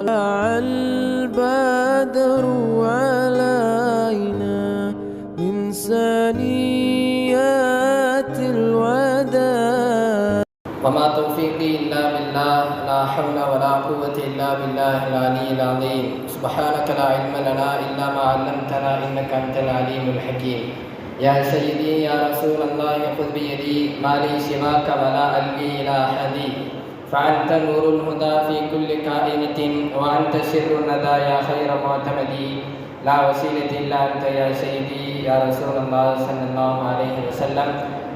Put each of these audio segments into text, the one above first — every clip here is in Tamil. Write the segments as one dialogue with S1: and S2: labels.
S1: طلع البدر علينا من ثنيات الوداع.
S2: وما توفيقي إلا بالله لا حول ولا قوة إلا بالله العلي العظيم. سبحانك لا علم لنا إلا ما علمتنا إنك أنت العليم الحكيم. يا سيدي يا رسول الله خذ بيدي. ما لي سواك ولا ألوي إلى أحد فأنت نور الهدى في كل كائنة وأنت سر الندى يا خير معتمدي لا وسيلة إلا أنت يا سيدي يا رسول الله صلى الله عليه وسلم.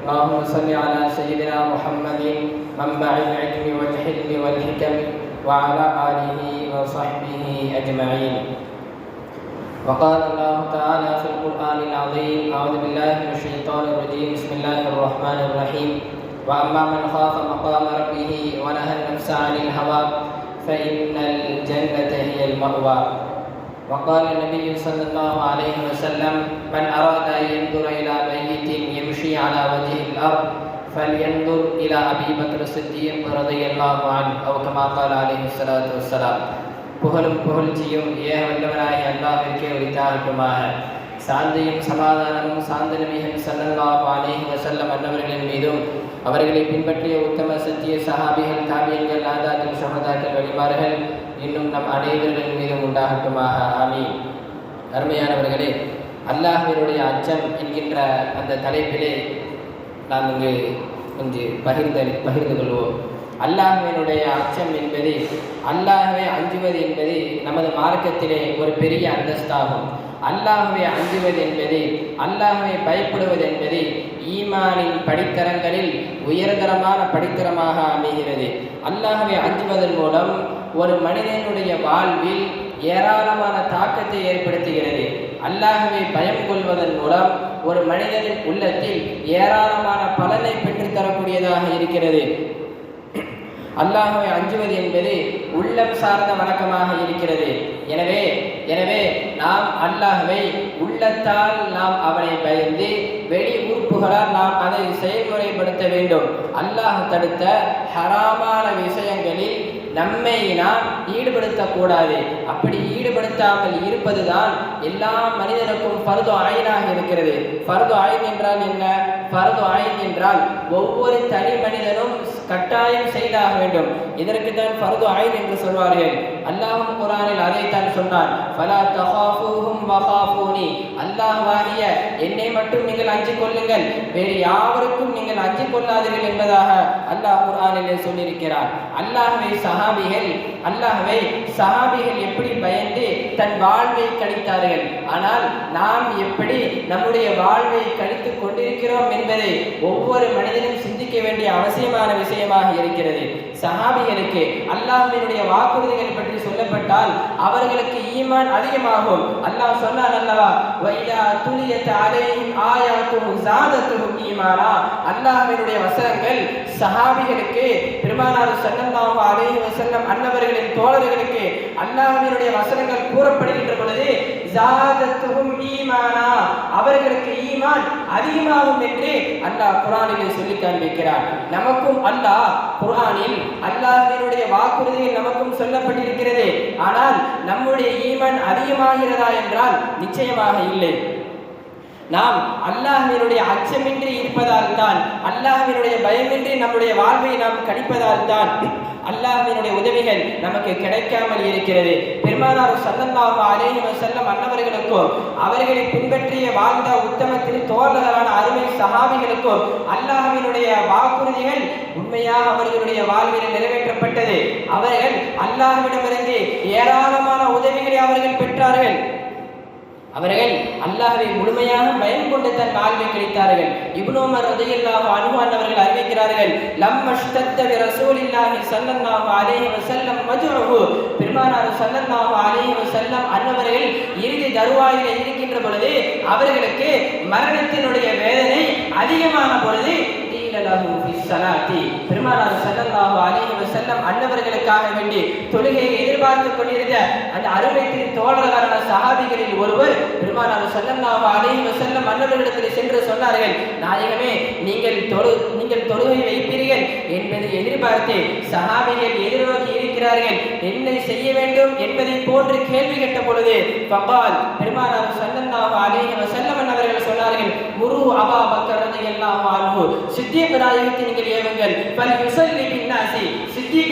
S2: اللهم صل على سيدنا محمد منبع العلم والحلم والحكم وعلى آله وصحبه أجمعين. وقال الله تعالى في القرآن العظيم أعوذ بالله من الشيطان الرجيم. بسم الله الرحمن الرحيم. وأما من خاف مقام ربه ونهى النفس عن الهوى فإن الجنة هي المأوى وقال النبي صلى الله عليه وسلم من أراد أن ينظر إلى ميت يمشي على وجه الأرض فلينظر إلى أبي بكر الصديق رضي الله عنه أو كما قال عليه الصلاة والسلام புகழும் புகழ்ச்சியும் ஏக வல்லவனாகிய அல்லாஹிற்கே உரித்தாகட்டுமாக சாந்தியும் சமாதானமும் சாந்த நபிகள் ஸல்லல்லாஹு அலைஹி வஸல்லம் அன்னவர்களின் மீதும் அவர்களை பின்பற்றிய உத்தம சத்திய சஹாபிகள் காவியங்கள் நாதாக்கள் சமதாக்கள் வழிமார்கள் இன்னும் நம் அனைவர்களின் மீதும் உண்டாகட்டுமாக. ஆமி அருமையானவர்களே அல்லாஹ்வினுடைய அச்சம் என்கின்ற அந்த தலைப்பிலே நாம் இங்கு கொஞ்சம் பகிர்ந்து பகிர்ந்து கொள்வோம். அல்லாஹுவினுடைய அச்சம் என்பது அல்லாஹுவை அஞ்சுவது என்பது நமது மார்க்கத்திலே ஒரு பெரிய அந்தஸ்தாகும். அல்லாஹுவை அஞ்சுவது என்பது அல்லாஹுவை பயப்படுவது என்பது ஈமானின் படித்தரங்களில் உயர்தரமான படித்தரமாக அமைகிறது. அல்லாஹுவை அஞ்சுவதன் மூலம் ஒரு மனிதனுடைய வாழ்வில் ஏராளமான தாக்கத்தை ஏற்படுத்துகிறது. அல்லாஹுவை பயம் கொள்வதன் மூலம் ஒரு மனிதனின் உள்ளத்தில் ஏராளமான பலனை பெற்றுத்தரக்கூடியதாக இருக்கிறது. அல்லாஹுவை அஞ்சுவது என்பது உள்ளம் சார்ந்த வணக்கமாக இருக்கிறது. எனவே எனவே நாம் அல்லாஹுவை உள்ளத்தால் நாம் அவனை பயந்து வெளி உறுப்புகளால் நாம் அதை செயல்முறைப்படுத்த வேண்டும். அல்லாஹ் தடுத்த ஹராமான விஷயங்களில் நம்மை நாம் ஈடுபடுத்தக்கூடாது. அப்படி ஈடுபடுத்தாமல் இருப்பதுதான் எல்லா மனிதனுக்கும் பருது ஆயினாக இருக்கிறது. பருது ஆயின் என்றால் என்ன? பரது ஆயின் என்றால் ஒவ்வொரு தனி மனிதனும் கட்டாயம் செய்தாக வேண்டும். இதற்கு தான் பரது ஆயின் என்று சொல்வார்கள். அல்லாஹும் குரானில் அதைத்தான் சொன்னார். ஃபலா தஹாஃபூஹும் வஹாஃபூனி. அல்லாஹ்வாகிய என்னை மட்டும் நீங்கள் அஞ்சு கொள்ளுங்கள். வேறு யாவருக்கும் நீங்கள் அஞ்சு கொள்ளாதீர்கள் என்பதாக அல்லாஹ் குரானிலே சொல்லியிருக்கிறார். அல்லாஹ்வை சஹாபிகள் அல்லாஹ்வை சஹாபிகள் எப்படி பயந்து தன் வாழ்வை கழித்தார்கள்? ஆனால் நாம் எப்படி நம்முடைய வாழ்வை கழித்துக் கொண்டிருக்கிறோம் என்பதை ஒவ்வொரு மனிதனும் சிந்திக்க வேண்டிய அவசியமான விஷயமாக இருக்கிறது. சஹாபிகளுக்கு அல்லாஹினுடைய வாக்குறுதிகள் பற்றி சொல்லப்பட்டால் அவர்களுக்கு ஈமான் அதிகமாகும். அல்லாஹ் சொன்னான் அல்லவா வைதா துலியத் அலைஹிம் ஆயாத்துஹு ஜாதத்துஹும் ஈமானா? அல்லாஹ்வினுடைய வசனங்கள் சஹாபிகளுக்கு பெருமானார் ஸல்லல்லாஹு அலைஹி வஸல்லம் அன்னவர்களின் தோழர்களுக்கு அல்லாஹ்வினுடைய வசனங்கள் கூறப்படுகின்ற பொழுது ஜாதத்துஹும் ஈமானா. அவர்களுக்கு ஈமான் அதிகமாகும் என்று அல்லாஹ் குரானிலே சொல்லி காண்பிக்கிறார் நமக்கும் அல்லாஹ் குரானில் அல்லாஹினுடைய வாக்குறுதிகள் நமக்கும் சொல்லப்பட்டிருக்கிறது. ஆனால் நம்முடைய ஈமான் அதிகமாகிறதா என்றால் நிச்சயமாக இல்லை. நாம் அல்லாஹ்வினுடைய அச்சமின்றி இருப்பதால் தான் அல்லாஹ்வினுடைய பயமின்றி நம்முடைய வாழ்வை நாம் கணிப்பதால் தான் அல்லாஹினுடைய உதவிகள் நமக்கு கிடைக்காமல் இருக்கிறது. பெருமானார் சல்லல்லாஹு அலைஹி வஸல்லம் அன்னவர்களுக்கும் அவர்களை பின்பற்றிய வாழ்ந்த உத்தமத்தில் தோழர்களான அருமை சஹாபிகளுக்கும் அல்லாஹினுடைய வாக்குறுதிகள் உண்மையாக அவர்களுடைய வாழ்வில் நிறைவேற்றப்பட்டது. அவர்கள் அல்லாஹ்விடமிருந்து ஏராளமான உதவிகளை அவர்கள் பெற்றார்கள். அவர்கள் அல்லாஹை முழுமையாக பயம் கொண்டு தன் வாழ்வை கிடைத்தார்கள் இப்னு உமர் ரலியல்லாஹு அவர்கள் அறிவிக்கிறார்கள் லம் அஷ்தத்த பி ரசூலில்லாஹி ஸல்லல்லாஹு அலைஹி வஸல்லம் மஜ்ருஹு பெருமானார் ஸல்லல்லாஹு அலைஹி வஸல்லம் அன்னவர்கள் இறுதி தருவாயில் இருக்கின்ற பொழுது அவர்களுக்கு மரணத்தினுடைய வேதனை அதிகமான பொழுது கீல லஹு ஃபி பெருமானார் ஸல்லல்லாஹு அலைஹி வஸல்லம் அன்னவர்களுக்காக வேண்டி தொழுகையை எதிர்பார்த்து கொண்டிருந்த அந்த அருமை தோழர்களான சஹாபிகளில் ஒருவர் பெருமானார் ஸல்லல்லாஹு அலைஹி வஸல்லம் அன்னவர்களிடத்தில் சென்று சொன்னார்கள் நாயகமே நீங்கள் தொழு நீங்கள் தொழுகை வைப்பீர்கள் என்பதை எதிர்பார்த்து சஹாபிகள் எதிர்நோக்கி இருக்கிறார்கள். என்ன செய்ய வேண்டும் என்பதை போன்று கேள்வி கேட்ட பொழுது ஃபகால். பெருமானார் ஸல்லல்லாஹு அலைஹி வஸல்லம் அவர்கள் சொன்னார்கள் முரு அபா பக்கரது எல்லாம் அன்ஹு. சித்திக் நாயகத்தை நீங்கள் ஏவுங்கள். பல் விசல்லி பின்னாசி.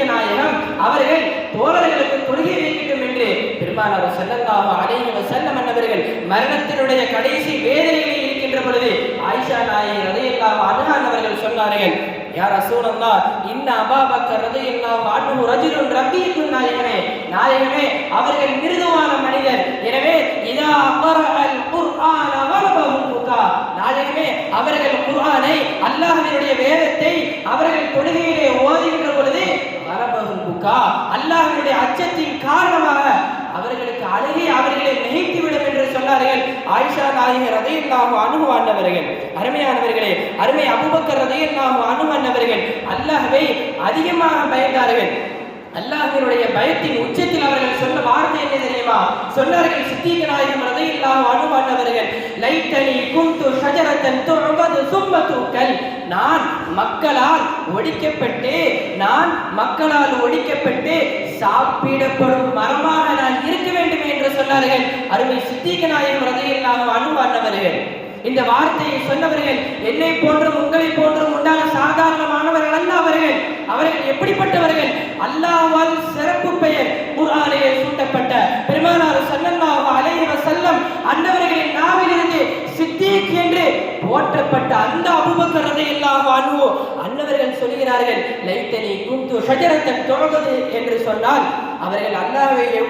S2: நாயகம் அவர்கள் தோழர்களுக்கு தொழுகை வைக்கட்டும் என்று பெருமானார் செல்லந்தாக அலைஹி வஸல்லம் மன்னவர்கள் மரணத்தினுடைய கடைசி வேதனைகளில் இருக்கின்ற பொழுது ஆயிஷா நாயை ரதையெல்லாம் அன்ஹா அவர்கள் சொன்னார்கள் யார் அசூலந்தா இன்ன அபாபக்கர் எல்லாம் அன்ஹு ரஜிலும் ரபீக்குன் நாயகனே நாயகனே அவர்கள் மிருதுவான மனிதர். எனவே இதா அக்ரஅல் குர்ஆன வலபஹு புகா நாயகமே அவர்கள் குர்ஆனை அல்லாஹ்வினுடைய வேதத்தை அவர்கள் தொழுகையிலே ஓதுகின்ற பொழுது வரபகு புகா அல்லாஹ்வினுடைய அச்சத்தின் காரணமாக அவர்களுக்கு அழகே அவர்களை நெகிழ்த்திவிடும் என்று சொன்னார்கள். ஆயிஷா நாயகர் ரதையில்லாஹு அணுகுவாண்டவர்கள் அருமையானவர்களே அருமை அபுபக்கர் ரதையில்லாஹு அணுகுவாண்டவர்கள் அல்லாஹ்வை அதிகமாக பயந்தார்கள். அல்லாஹினுடைய பயத்தின் உச்சத்தில் அவர்கள் சொன்ன வார்த்தை என்ன தெரியுமா? சொன்னார்கள் சித்திக நாயகம் இல்லாம அனுமானவர்கள் லைத்தனி குந்து ஷஜரத்தன் துஅபது சும்ம தூக்கல். நான் மக்களால் ஒடிக்கப்பட்டு நான் மக்களால் ஒடிக்கப்பட்டு சாப்பிடப்படும் மரமாக நான் இருக்க வேண்டும் என்று சொன்னார்கள். அருமை சித்திக நாயகம் இல்லாம அனுமானவர்கள் இந்த வார்த்தையை சொன்னவர்கள் என்னை போன்றும் உங்களை போன்றும் உண்டான சாதாரணமானவர்கள் அல்ல அவர்கள். அவர்கள் எப்படிப்பட்டவர்கள்? அல்லாவால் சிறப்பு பெயர் குரானிலே சூட்டப்பட்ட பெருமானார் ஸல்லல்லாஹு அலைஹி வஸல்லம் அன்னவர்களின் நாவிலிருந்து சித்திக் என்று போற்றப்பட்ட அந்த அபூபக்கர் ரலியல்லாஹு அன்ஹு அன்னவர்கள் சொல்கிறார்கள் லைத்தனி குந்து ஷஜரத்தன் தொழுவது என்று சொன்னால் அவர்கள்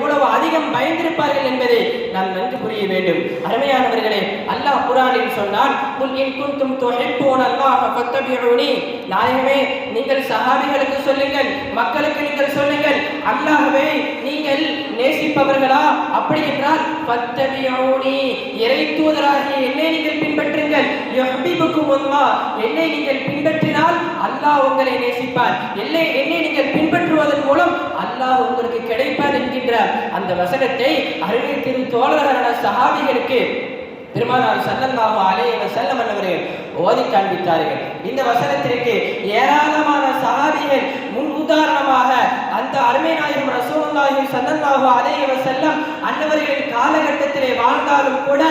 S2: எவ்வளவு அதிகம் பயந்திருப்பார்கள் என்பதை நாம் நன்கு புரிய வேண்டும். அருமையானவர்களே அல்லாஹ் குரானில் சொன்னான் குல் இன் குன்தும் துஹிப்பூன அல்லாஹ் ஃபத்தபிஊனி. நாயகமே நீங்கள் சஹாபிகளுக்கு சொல்லுங்கள் மக்களுக்கு நீங்கள் சொல்லுங்கள் அல்லாஹ்வை நீங்கள் நேசிப்பவர்களா? அப்படி என்றால் ஃபத்தபிஊனி. இறை தூதராகிய என்னை நீங்கள் பின்பற்றுங்கள். யுஹ்பிபுக்கும் அல்லாஹ் என்னை நீங்கள் பின்பற்றினால் அல்லாஹ் உங்களை நேசிப்பார். என்னை என்னை நீங்கள் பின்பற்றுவதன் மூலம் அல்லாஹ் உங்களுக்கு கிடைப்பார் என்கின்ற அந்த வசனத்தை அருகே திரு தோழர்களான சஹாபிகளுக்கு பெருமானார் ஸல்லல்லாஹு அலைஹி செல்லம் அவர்கள் ஓதி காண்பித்தார்கள். இந்த வசனத்திற்கு ஏராளமான சஹாபிகள் முன் உதாரணமாக அந்த அருமை நாயகம் ரசூலுல்லாஹி சல்லல்லாஹு அலைஹி வஸல்லம் அன்னவர்களின் காலகட்டத்திலே வாழ்ந்தாலும் கூட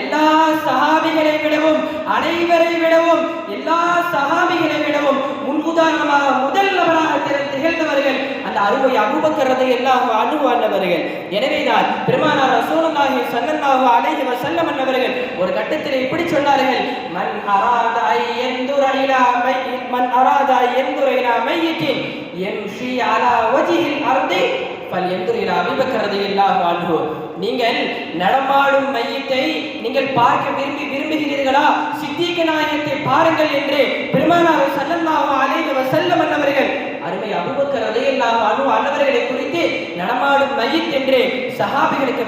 S2: எல்லா சஹாபிகளை விடவும் அனைவரை விடவும் எல்லா சஹாபிகளை விடவும் முன் உதாரணமாக முதல் நபராக திகழ்ந்தவர்கள் அந்த அருமை அனுபக்கிறதை எல்லாம் அன்ஹு அன்னவர்கள் எனவேதான் பெருமானார் ரசூலுல்லாஹி ஸல்லல்லாஹு அலைஹி வஸல்லம் என்பவர்கள் ஒரு கட்டத்தில் இப்படி சொன்னார்கள் மன் அராதாய் ஐ யன்துர இலா மை மன் அராத ஐ இலா மையித்தின் யம்ஷி அலா வஜிஹில் அர்தி ஃபல்யன்துர் இலா அபீபக்கர் எல்லாம் அன்ஹு நீங்கள் நடமாடும் மையத்தை நீங்கள் பார்க்க விரும்பி விரும்புகிறீர்களா? சித்திக நாயகத்தை பாருங்கள் என்று பெருமானார் ஸல்லல்லாஹு அலைஹி வஸல்லம் அன்னவர்கள் அருமை அபூபக்கர் ரலியல்லாஹு அன்ஹு அன்னவர்களை குறித்து நடமாடும் மையத் என்று சஹாபிகளுக்கு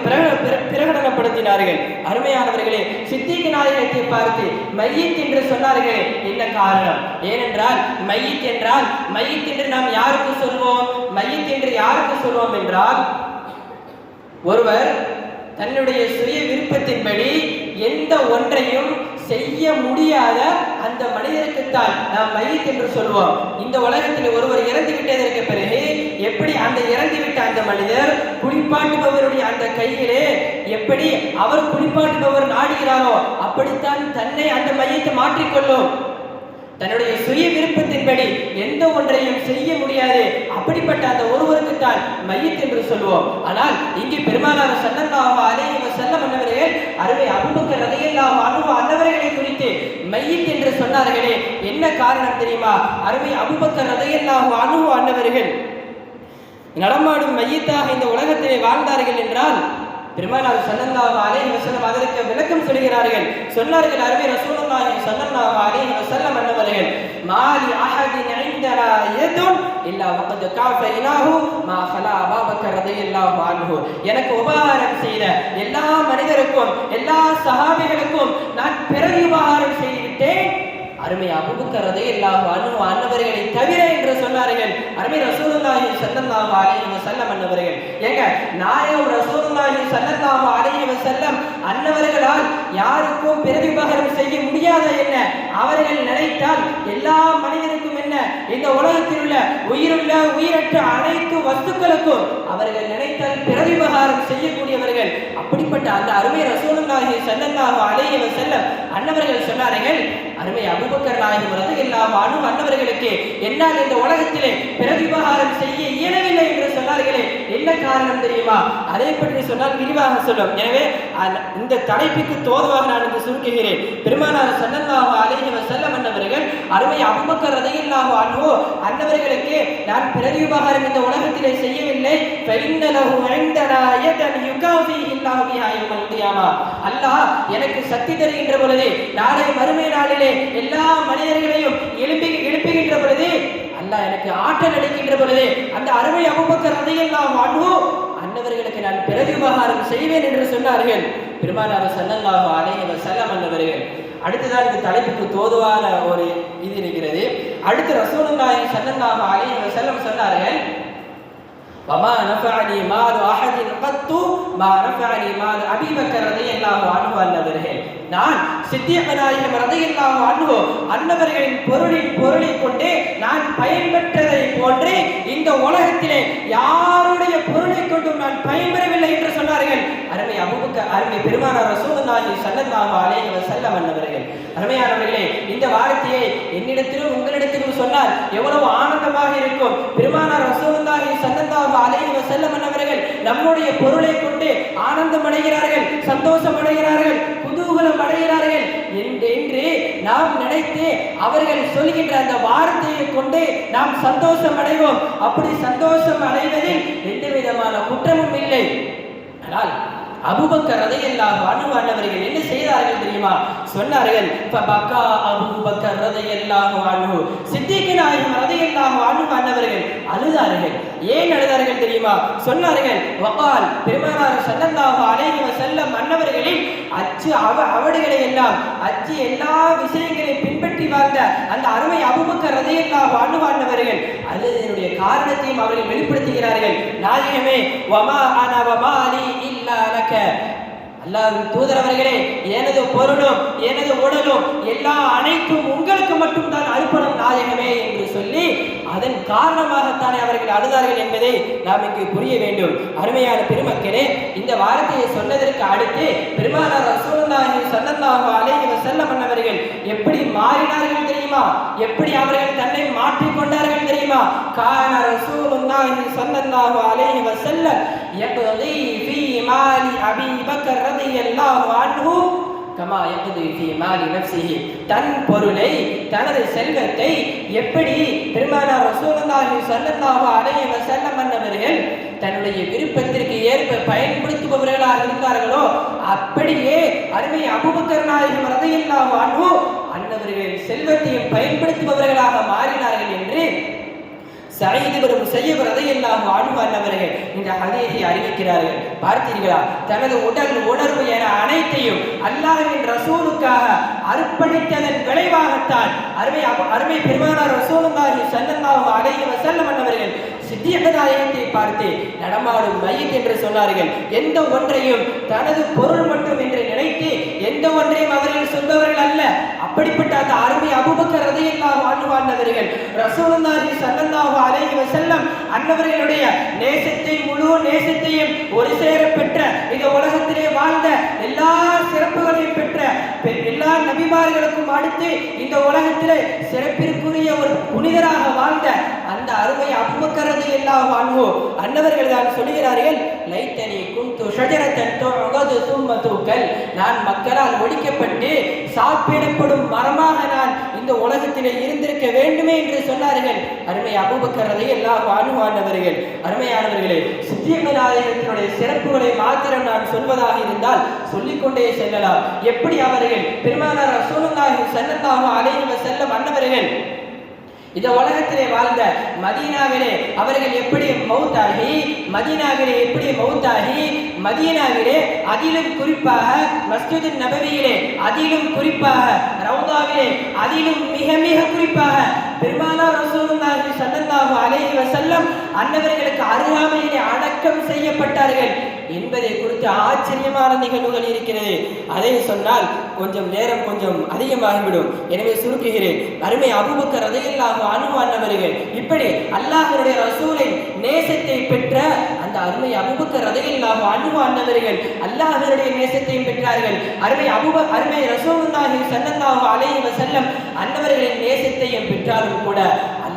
S2: பிரகடனப்படுத்தினார்கள். அருமையானவர்களே சித்திக்கு நாயகத்தை பார்த்து மையத் என்று சொன்னார்களே என்ன காரணம்? ஏனென்றால் மையத் என்றால் மையத் என்று நாம் யாருக்கு சொல்வோம்? மையத் என்று யாருக்கு சொல்வோம் என்றால் ஒருவர் தன்னுடைய சுய விருப்பத்தின்படி எந்த ஒன்றையும் செய்ய முடியாத அந்த மனிதருக்குத்தான் நாம் மையத் என்று சொல்வோம். இந்த உலகத்தில் ஒருவர் இறந்து விட்டதற்கு பிறகு எப்படி அந்த இறந்து விட்ட அந்த மனிதர் குளிப்பாட்டுபவருடைய அந்த கையிலே எப்படி அவர் குளிப்பாட்டுபவர் நாடுகிறாரோ அப்படித்தான் தன்னை அந்த மையத்தை மாற்றிக்கொள்ளும். தன்னுடைய சுய விருப்பத்தின்படி எந்த ஒன்றையும் செய்ய முடியாது. அப்படிப்பட்ட அந்த ஒருவருக்கு தான் மையத் என்று சொல்வோம். ஆனால் இங்கே பெருமானார் ஸல்லல்லாஹு அலைஹி வஸல்லம் அன்னவர்கள் அருமை அபூபக்கர் ரலியல்லாஹு அன்ஹு அன்னவர்களை குறித்து மையத் என்று சொன்னார்களே என்ன காரணம் தெரியுமா? அருமை அபூபக்கர் ரலியல்லாஹு அன்ஹு அன்னவர்கள் நடமாடும் மையத்தாக இந்த உலகத்திலே வாழ்ந்தார்கள் என்றால் பெருமானார் ஸல்லல்லாஹு அலைஹி வஸல்லம் அதற்கு விளக்கம் சொல்கிறார்கள். சொன்னார்கள் அருமை ரசூலுல்லாஹி ஸல்லல்லாஹு அலைஹி வஸல்லம் அன்னவர்கள் மாலி அஹதின் இந்தனா யதுன் இல்லா வகத் காஃபைனாஹு மா ஹலா அபூபக்கர் ரலியல்லாஹு அன்ஹு. எனக்கு உபகாரம் செய்த எல்லா மனிதருக்கும் எல்லா சஹாபிகளுக்கும் நான் பிறகு உபகாரம் செய்துவிட்டேன் அருமை அபுபக்கரதை எல்லாம் அனு அன்னவர்களை தவிர என்று சொன்னார்கள். அருமை ரசூலுல்லாஹி சல்லல்லாஹு அலைஹி வஸல்லம் அன்னவர்கள். ஏங்க நாயகம் ரசூலுல்லாஹி சல்லல்லாஹு அலைஹி வஸல்லம் அன்னவர்களால் யாருக்கும் பிரதிபகரம் செய்ய முடியாத என்ன? அவர்கள் நினைத்தால் எல்லா மனிதனுக்கும் என்ன? இந்த உலகத்தில் உள்ள உயிருள்ள உயிரற்ற அனைத்து வஸ்துக்களுக்கும் அவர்கள் நினைத்தால் பிரதிபகாரம் செய்யக்கூடியவர்கள். அப்படிப்பட்ட அந்த அருமை ரசூலுல்லாஹி ஸல்லல்லாஹு அலைஹி செல்ல அன்னவர்கள் சொன்னார்கள் அருமை அபூபக்கர் நாயகம் இல்லாமல் அணு அன்னவர்களுக்கு என்னால் இந்த உலகத்திலே பிரதிபகாரம் செய்ய இயலவில்லை சொன்னார்களே என்ன காரணம் தெரியுமா? அதை பற்றி சொன்னால் விரிவாக சொல்லும். எனவே இந்த தலைப்புக்கு தோதுவாக நான் இங்கு சுருக்குகிறேன் பெருமானார் சல்லல்லாஹு அலைஹி வசல்லம் மன்னவர்கள் அருமை அபுபக்கர் ரதையில்லாஹு அன்ஹு அன்னவர்களுக்கு நான் பிறகு உபகாரம் இந்த உலகத்திலே செய்யவில்லை. ஃபைன்னலஹு இந்தனா யதன் யுகாஃபி அல்லாஹ் எனக்கு சக்தி தருகின்ற பொழுது நாளை மறுமை நாளிலே எல்லா மனிதர்களையும் எழுப்பி எழுப்புகின்ற பொழுது அல்லாஹ் எனக்கு ஆற்றல் அளிக்கின்ற பொழுது அந்த அருமை அபுபக்கர் அதையெல்லாம் அன்பு அன்னவர்களுக்கு நான் பிறகு விவகாரம் செய்வேன் என்று சொன்னார்கள். பெருமானார் ஸல்லல்லாஹு அலைஹி வஸல்லம் அன்னவர்கள். அடுத்ததான் இந்த தலைப்புக்கு தோதுவான ஒரு இது இருக்கிறது. அடுத்து ரசூலுல்லாஹி சல்லல்லாஹு அலைஹி வஸல்லம் சொன்னார்கள் وما نفعني مال احد قط ما نفعني مال ابي بكر رضي الله عنه அன்னவர்கள் நான் சித்திய நாயகம் ரதையில்லாம அன்பு அன்னவர்களின் பொருளின் பொருளை கொண்டு நான் பயன்பெற்றதை போன்று இந்த உலகத்திலே யாருடைய பொருளை கொண்டும் நான் பயன்பெறவில்லை என்று சொன்னார்கள் அருமை அபுபக்க அருமை பெருமானார் ரசூலுல்லாஹி ஸல்லல்லாஹு அலைஹி வஸல்லம் அன்னவர்கள் அருமையானவர்களே இந்த வார்த்தையை என்னிடத்திலும் உங்களிடத்திலும் சொன்னால் எவ்வளவு ஆனந்தமாக இருக்கும் பெருமானார் ரசூலுல்லாஹி ஸல்லல்லாஹு நம்முடைய பொருளை கொண்டு ஆனந்தம் அடைகிறார்கள் சந்தோஷம் அடைகிறார்கள் குதூகலம் அடைகிறார்கள் என்று நாம் நினைத்து அவர்கள் சொல்கின்ற அந்த வார்த்தையை கொண்டு நாம் சந்தோஷம் அடைவோம். அப்படி சந்தோஷம் அடைவதில் எந்த விதமான குற்றமும் இல்லை. ஆனால் அபுபக்கர் ரதையெல்லாம் அன்ஹு என்ன செய்தார்கள் தெரியுமா? சொன்னார்கள் ஃபபக்கா அபூபக்கர் ரதையல்லாஹு அன்ஹு. சித்திக் நாயகம் ரதையல்லாஹு அன்ஹு அன்னவர்கள் அழுதார்கள். ஏன் அழுதார்கள் தெரியுமா? சொன்னார்கள் வகால் பெருமானார் சல்லல்லாஹு அலைஹி வஸல்லம் அன்னவர்களின் அச்சு அவ அவடுகளை எல்லாம் அச்சு எல்லா விஷயங்களையும் பின்பற்றி வாழ்ந்த அந்த அருமை அபூபக்கர் ரதையல்லாஹு அன்ஹு அது என்னுடைய காரணத்தையும் அவர்கள் வெளிப்படுத்துகிறார்கள். நாயகமே வமா அன வமாலி இல்லா லக. அல்லாஹ்வின் தூதர் அவர்களே எனது பொருளும் எனது உடலும் எல்லா அனைத்தும் உங்களுக்கு மட்டும்தான் அர்ப்பணம் நாயகமே என்று சொல்லி அதன் காரணமாகத்தானே அவர்கள் அழுதார்கள் என்பதை நாம் இங்கு புரிய வேண்டும். அருமையான பெருமக்களே இந்த வார்த்தையை சொன்னதற்கு அடுத்து பெருமானார் ரசூலுல்லாஹி ஸல்லல்லாஹு அலைஹி வஸல்லம் அவர்கள் எப்படி மாறினார்கள் தெரியுமா? எப்படி அவர்கள் தன்னை மாற்றிக்கொண்டார்கள் தெரியுமா? கான ரசூலுல்லாஹி ஸல்லல்லாஹு அலைஹி வஸல்லம் யக்தி ஃபீ மாலி அபீ பக்கர் ரலியல்லாஹு அன்ஹு கமா எப்படி மாலி நப்சிஹி. தன் பொருளை தனது செல்வத்தை எப்படி பெருமானார் ரசூலுல்லாஹி ஸல்லல்லாஹு அலைஹி வஸல்லம் அன்னவர்கள் தன்னுடைய விருப்பத்திற்கு ஏற்ப பயன்படுத்துபவர்களாக இருந்தார்களோ அப்படியே அருமை அபூபக்கர் நாயகம் ரலியல்லாஹு அன்ஹு அன்னவர்கள் செல்வத்தையும் பயன்படுத்துபவர்களாக மாறினார்கள் என்று சயீது வரும் செய்ய ரதையெல்லாம் வாழ்வானவர்கள் இந்த ஹதீஸை அறிவிக்கிறார்கள். பார்த்தீர்களா? தனது உடல் உணர்வு என அனைத்தையும் அல்லாஹின் ரசூலுக்காக அர்ப்பணித்ததன் விளைவாகத்தான் அருமை அருமை பெருமானார் ரசூலுல்லாஹி ஸல்லல்லாஹு அலைஹி வஸல்லம் அன்னவர்கள் சித்தியகதாயத்தை பார்த்து நடமாடும் மையத் என்று சொன்னார்கள். எந்த ஒன்றையும் தனது பொருள் மட்டும் என்று நினைத்து எந்த ஒன்றையும் அவர்கள் சொல்பவர்கள் அல்ல. அப்படிப்பட்ட அந்த அருமை அபூபக்கர் ரலியல்லாஹு அன்ஹு அன்னவர்கள் ரசூலுல்லாஹி ஸல்லல்லாஹு அலைஹி வஸல்லம் அன்னவர்களுடைய நேசத்தை முழு நேசத்தையும் ஒரு சேர பெற்ற இந்த உலகத்திலே வாழ்ந்த எல்லா சிறப்புகளையும் பெற்ற எல்லா நபிமார்களுக்கும் அடுத்து இந்த உலகத்திலே சிறப்பிற்குரிய ஒரு புனிதராக வாழ்ந்த அந்த அருமை அபூபக்கர் ரலியல்லாஹு அன்னவர்கள் தான் சொல்கிறார்கள் லைத்தனி குந்து ஷஜரத்தன் துஅகது சும்ம தூக்கல். நான் மக்களால் ஒழிக்கப்பட்டு சாப்பிடப்படும் மரமாக நான் இந்த உலகத்திலே இருந்திருக்க வேண்டுமே என்று சொன்னார்கள். அருமை அபுபக்கரதை எல்லாம் வாழ்வானவர்கள் அருமையானவர்களே சித்தியமிராயத்தினுடைய சிறப்புகளை மாத்திரம் நான் சொல்வதாக இருந்தால் சொல்லிக்கொண்டே செல்லலாம். எப்படி அவர்கள் பெருமானார் ரசூலுல்லாஹி ஸல்லல்லாஹு அலைஹி செல்ல அன்னவர்கள்? இந்த உலகத்திலே வாழ்ந்த மதீனாவிலே அவர்கள் எப்படி மௌத்தாகி மதீனாவிலே எப்படி மௌத்தாகி மதீனாவிலே அதிலும் குறிப்பாக மஸ்ஜிது நபவியிலே அதிலும் குறிப்பாக ரவுதாவிலே அதிலும் மிக மிக குறிப்பாக பெருமானா ரசூலுல்லாஹி ஸல்லல்லாஹு அலைஹி வஸல்லம் அன்னவர்களுக்கு அருகாமையிலே அடக்கம் செய்யப்பட்டார்கள் என்பதை குறித்து ஆச்சரியமான நிகழ்வுகள் இருக்கிறது. அதை சொன்னால் கொஞ்சம் நேரம் கொஞ்சம் அதிகமாகிவிடும். எனவே சுருக்குகிறேன். அருமை அபுபக்கர் ரதையில்லாக அனுமானவர்கள் இப்படி அல்லாஹருடைய ரசூலின் நேசத்தை பெற்ற அந்த அருமை அபுபக்கர் ரதையில்லாக அனுமானவர்கள் அல்லாஹருடைய நேசத்தையும் பெற்றார்கள். அருமை அபுப அருமை ரசூலுல்லாஹி ஸல்லல்லாஹு அலைஹி வஸல்லம் அன்னவர்களின் நேசத்தையும் பெற்றாலும் கூட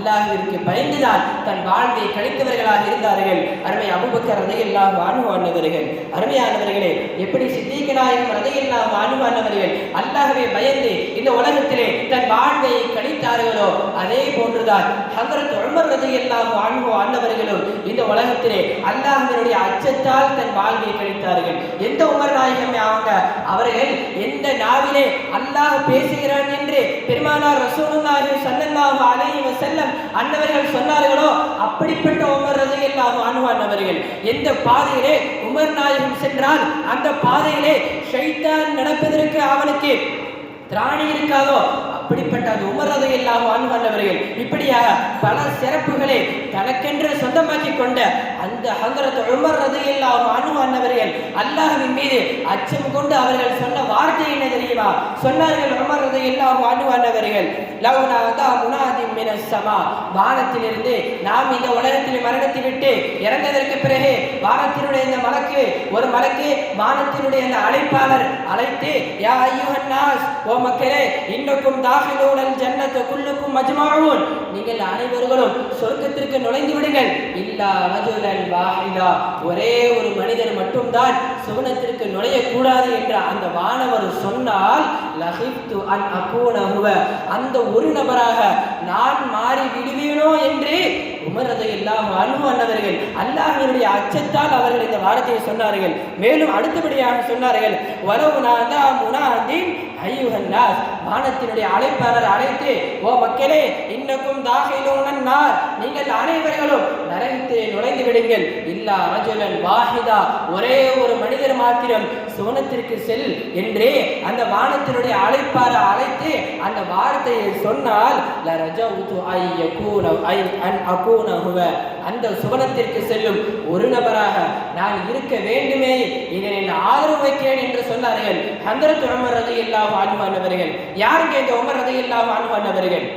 S2: அல்லாஹிற்கு பயந்துதான் தன் வாழ்வை கழித்தவர்களாக இருந்தார்கள். அருமை அபுபக்கர் ரதையெல்லாம் அணுவானவர்கள் அருமையானவர்களே எப்படி சித்திகநாயகம் ரதையெல்லாம் ரதையில்லாக அல்லாஹவே பயந்து இந்த உலகத்திலே தன் வாழ்வை கழித்தார்களோ அதே போன்றுதான் ஹங்கரத் உமர் ரதையெல்லாம் அணுவோ ஆண்டவர்களும் இந்த உலகத்திலே அல்லாஹினுடைய அச்சத்தால் தன் வாழ்வை கழித்தார்கள். எந்த உமர் நாயகம் அவங்க அவர்கள் எந்த நாவிலே அல்லாஹ் பேசுகிறான் என்று பெருமானார் ரசூலுல்லாஹி சல்லல்லாஹு அலைஹி வஸல்லம் அன்னவர்கள் சொன்னார்களோ? அப்படிப்பட்ட உமர் ரலியல்லாஹு அன்ஹு அன்னவர்கள். எந்த பாதையிலே உமர் நாயகம் சென்றால் அந்த பாதையிலே ஷைத்தான் நடப்பதற்கு அவனுக்கு திராணி இருக்காதோ? அப்படிப்பட்ட அந்த உமர் இல்லாமல் அன்ஹு இப்படியாக பல சிறப்புகளை தனக்கென்று சொந்தமாக்கி கொண்ட அந்த ஹங்கரத் உமர் ரலியல்லாஹு அன்ஹு அன்னவர்கள் அல்லாஹின் மீது அச்சம் கொண்டு அவர்கள் சொன்ன வார்த்தை என்ன தெரியுமா? சொன்னார்கள் உமர் ரலியல்லாஹு அன்ஹு அன்னவர்கள் லவ்னாதா முனாதி மினசமா வானத்திலிருந்து நாம் இந்த உலகத்தில் மரணத்தை விட்டு இறந்ததற்கு பிறகு வானத்தினுடைய இந்த மலக்கு ஒரு மலக்கு வானத்தினுடைய அந்த அழைப்பாளர் அழைத்து யா ஐயுஹன் நாஸ் ஓ மக்களே இன்னக்கும் தாஹிலூனல் ஜன்னத்து குல்லுக்கும் மஜ்மாஊன் நீங்கள் அனைவர்களும் சொர்க்கத்திற்கு நுழைந்து விடுங்கள் இல்லா ரஜுலன் வாஹிதா ஒரே ஒரு மனிதர் மட்டும்தான் சுவனத்திற்கு நுழையக்கூடாது என்று அந்த வானவர் சொன்னால் லஹிப்து அன் அகூன அந்த ஒரு நபராக நான் மாறி விடுவேனோ என்று உமரதை எல்லாம் அனுமன்னவர்கள் அல்லாஹினுடைய அச்சத்தால் அவர்கள் இந்த வார்த்தையை சொன்னார்கள். மேலும் அடுத்தபடியாக சொன்னார்கள் வரவு நாதா முனாதீன் ஐயுகன்னாஸ் வானத்தினுடைய அலை அழைப்பாளர் அழைத்து ஓ மக்களே இன்னக்கும் தாகிலூனன் நார் நீங்கள் அனைவர்களும் நரகத்தை நுழைந்து விடுங்கள் இல்லா ரஜுலன் வாஹிதா. ஒரே ஒரு மனிதர் மாத்திரம் சோனத்திற்கு செல் என்றே அந்த வானத்தினுடைய அழைப்பார அழைத்து அந்த வார்த்தையை சொன்னால் ல ஐ யகூன ஐ அன் அகூன ஹுவ. அந்த சுவனத்திற்கு செல்லும் ஒரு நபராக நான் இருக்க வேண்டுமே இதனை என் ஆதரவு வைக்கிறேன் என்று சொன்னார்கள். ஹந்தரத் உமர் ரதி இல்லாம ஆணுவானவர்கள் யாருங்க இந்த உமர் ரதி இல்லாம ஆணுவானவர்கள்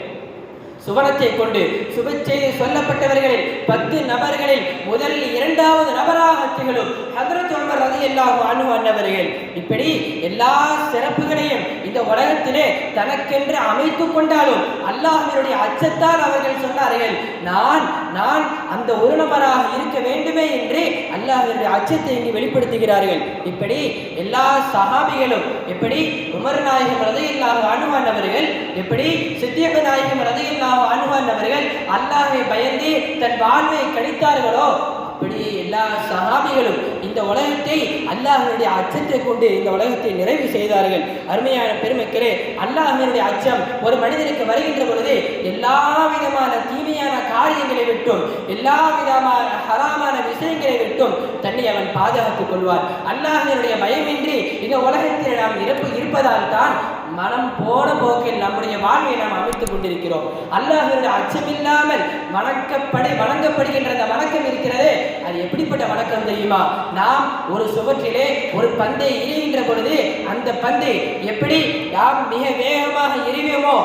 S2: சுவனத்தை கொண்டு சுபச்செய்தி சொல்லப்பட்டவர்களில் பத்து நபர்களில் முதல் இரண்டாவது நபராக திகழும் ஹதரத் அபூபக்கர் ரதி எல்லாம் அணு அன்னவர்கள். இப்படி எல்லா சிறப்புகளையும் இந்த உலகத்திலே தனக்கென்று அமைத்து கொண்டாலும் அல்லாஹ்வினுடைய அச்சத்தால் அவர்கள் சொன்னார்கள் நான் நான் அந்த ஒரு நபராக இருக்க வேண்டுமே என்று அல்லாஹ்வினுடைய அச்சத்தை இங்கு வெளிப்படுத்துகிறார்கள். இப்படி எல்லா சகாபிகளும் எப்படி உமர் நாயகம் ரதையில்லாஹு அணுவானவர்கள் எப்படி சித்தியக நாயகம் ரதையில்லாஹு அணுவானவர்கள் அல்லாஹை பயந்து தன் வாழ்வை கழித்தார்களோ? அப்படி எல்லா சகாபிகளும் இந்த உலகத்தை அல்லாஹனுடைய அச்சத்தை கொண்டு இந்த உலகத்தை நிறைவு செய்தார்கள். அருமையான பெருமக்களே அல்லாஹனுடைய அச்சம் ஒரு மனிதனுக்கு வருகின்ற பொழுது எல்லா விதமான தீமையான காரியங்களை விட்டும் எல்லா விதமான ஹராமான விஷயங்களை விட்டும் தன்னை அவன் பாதுகாத்துக் கொள்வார் அல்லாஹனுடைய பயமின்றி இந்த உலகத்தில் நாம் இருப்பு இருப்பதால் தான் மனம் போன போக்கில் நம்முடைய வாழ்வை நாம் அமைத்துக் கொண்டிருக்கிறோம். அல்லாஹ்வினுடைய அச்சமில்லாமல் வணக்கப்படி வணங்கப்படுகின்ற அந்த வணக்கம் இருக்கிறது அது எப்படிப்பட்ட வணக்கம் தெரியுமா? நாம் ஒரு சுவற்றிலே ஒரு பந்தை எரிகின்ற பொழுது அந்த பந்தை எப்படி நாம் மிக வேகமாக எரிவோமோ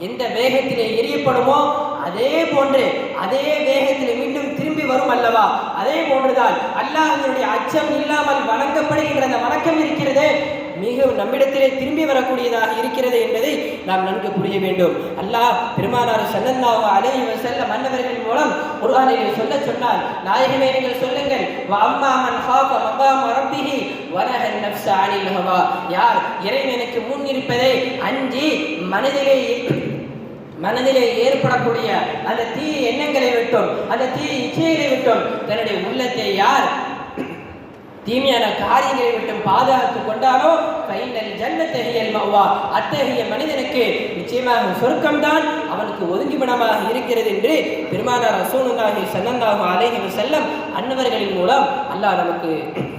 S2: எந்த வேகத்திலே எரியப்படுமோ அதே போன்று அதே வேகத்தில் மீண்டும் திரும்பி வரும் அல்லவா? அதே போன்றுதான் அல்லாஹ்வினுடைய அச்சம் இல்லாமல் வணங்கப்படுகின்ற அந்த வணக்கம் இருக்கிறதே மிக நம்மிடத்திலே திரும்பி வரக்கூடியதாக இருக்கிறது என்பதை நாம் நன்கு புரிய வேண்டும். அல்லாஹ் பெருமானார் சல்லல்லாஹு அலைஹி வஸல்லம் மன்னவர்கள் மூலம் குர்ஆனிலே சொல்ல சொன்னால் நாயகமே நீங்கள் சொல்லுங்கள் வா அம்மா மன் ஹாஃப மகாம ரப்பிஹி வனஹ நஃப்ஸ அனில் ஹவா. யார் இறைவனுக்கு முன் இருப்பதை அஞ்சி மனதிலே மனதிலே ஏற்படக்கூடிய அந்த தீ எண்ணங்களை விட்டும் அந்த தீ இச்சைகளை விட்டும் தன்னுடைய உள்ளத்தை யார் தீமையான காரியங்களை விட்டும் பாதுகாத்துக் கொண்டாலோ ஃபைனல் ஜன்னத்தகியல் மவ்வா அத்தகைய மனிதனுக்கு நிச்சயமாக சொர்க்கம்தான் அவனுக்கு ஒதுங்கிவிடமாக இருக்கிறது என்று பெருமானார் ரசூலுல்லாஹி சன்னந்தாகும் அலைஹி செல்லம் அன்னவர்களின் மூலம் அல்லாஹ் நமக்கு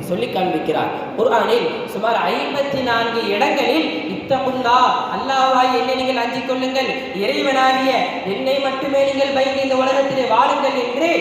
S2: சொல்லி காண்பிக்கிறார். குர்ஆனில் சுமார் ஐம்பத்தி நான்கு இடங்களில் இத்தமுல்லா அல்லாஹ்வாய் என்னை நீங்கள் அஞ்சிக் கொள்ளுங்கள். இறைவனாகிய என்னை மட்டுமே நீங்கள் பயந்து இந்த உலகத்திலே வாழுங்கள் என்று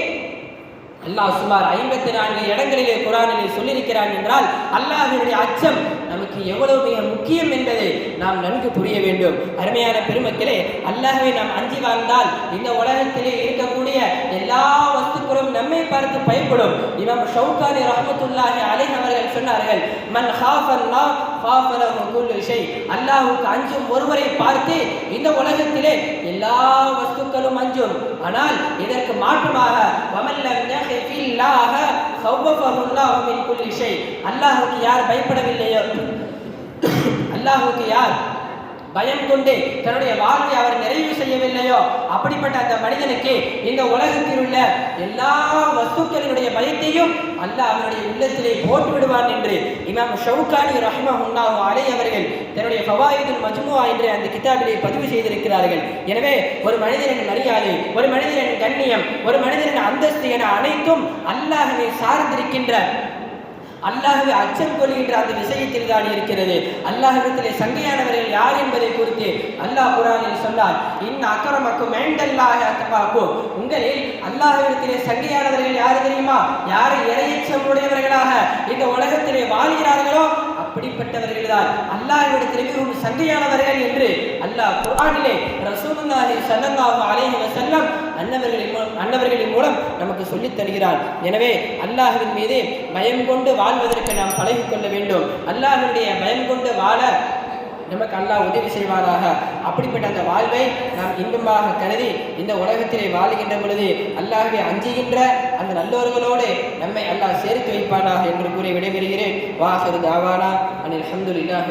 S2: அல்லாஹ் சுமார் ஐம்பத்தி நான்கு இடங்களிலே குரானிலே சொல்லியிருக்கிறான் என்றால் அல்லாஹினுடைய அச்சம் நமக்கு எவ்வளவு மிக முக்கியம் என்பதை நாம் நன்கு புரிய வேண்டும். அருமையான பெருமக்களே அல்லாஹை நாம் அஞ்சி வாழ்ந்தால் இந்த உலகத்திலே இருக்கக்கூடிய எல்லா வஸ்துக்களும் நம்மை பார்த்து பயப்படும் இமாம் ஷவுகானி ரஹமத்துல்லாஹி அலை அவர்கள் சொன்னார்கள் மன் ஹாஃபல்லா ஹாஃபலஹு குல்லு விஷய் அல்லாஹுக்கு அஞ்சும் ஒருவரை பார்த்து இந்த உலகத்திலே எல்லா வஸ்துக்களும் அஞ்சும். ஆனால் இதற்கு மாற்றமாக வமல்லாக யஹ்ஃபில்லாஹ யார் பயப்படவில்லையோ? அல்லாஹுக்கு யார் பயம் கொண்டு தன்னுடைய வாழ்வை அவர் நிறைவு செய்யவில்லையோ? அப்படிப்பட்ட அந்த மனிதனுக்கு இந்த உலகத்தில் உள்ள எல்லா வஸ்துக்களினுடைய பயத்தையும் அல்ல அவனுடைய உள்ளத்திலே போட்டு விடுவான் என்று இமாம் ஷவுகானி ரஹ்மா ரஹ்மஹுல்லாஹு அலை அவர்கள் தன்னுடைய ஃபவாயிதுல் மஜ்முவா என்று அந்த கிதாபிலே பதிவு செய்திருக்கிறார்கள். எனவே ஒரு மனிதனின் மரியாதை ஒரு மனிதனின் கண்ணியம் ஒரு மனிதனின் அந்தஸ்து என அனைத்தும் அல்லாஹனை சார்ந்திருக்கின்ற அல்லாஹுவை அச்சம் கொள்கின்ற அந்த விஷயத்தில் தான் இருக்கிறது. அல்லாஹ்விடத்திலே சங்கையானவர்கள் யார் என்பதை குறித்து அல்லாஹ் குரானில் சொன்னார். இன் அக்கரமக்கும் மேண்டல்லாக அக்கமாக்கும் உங்களில் அல்லாஹ்விடத்திலே சங்கையானவர்கள் யார் தெரியுமா? யார் இறையச்சம் உடையவர்களாக இந்த உலகத்திலே வாழ்கிறார்களோ அப்படிப்பட்டவர்கள்தான். அல்லாஹ்விடத்திலே மிகவும் சங்கையானவர்கள் என்று அல்லாஹ் குர்ஆனிலே ரசூலுல்லாஹி ஸல்லல்லாஹு அலைஹி வஸல்லம் அன்னவர்களின் அன்னவர்களின் மூலம் நமக்கு சொல்லித் தருகிறார். எனவே அல்லாஹ்வின் மீது பயம் கொண்டு வாழ்வதற்கு நாம் பழகிக்கொள்ள வேண்டும். அல்லாஹ்வுடைய பயம் கொண்டு வாழ நமக்கு அல்லாஹ் உதவி செய்வாராக. அப்படிப்பட்ட அந்த வாழ்வை நாம் இன்பமாக கருதி இந்த உலகத்திலே வாழுகின்ற பொழுது அல்லாஹ்வை அஞ்சுகின்ற அந்த நல்லோர்களோடு நம்மை அல்லாஹ் சேர்த்து வைப்பானாக என்று கூறி விடைபெறுகிறேன். வாசரு தாவானா. அனில் அல்ஹம்துலில்லாஹி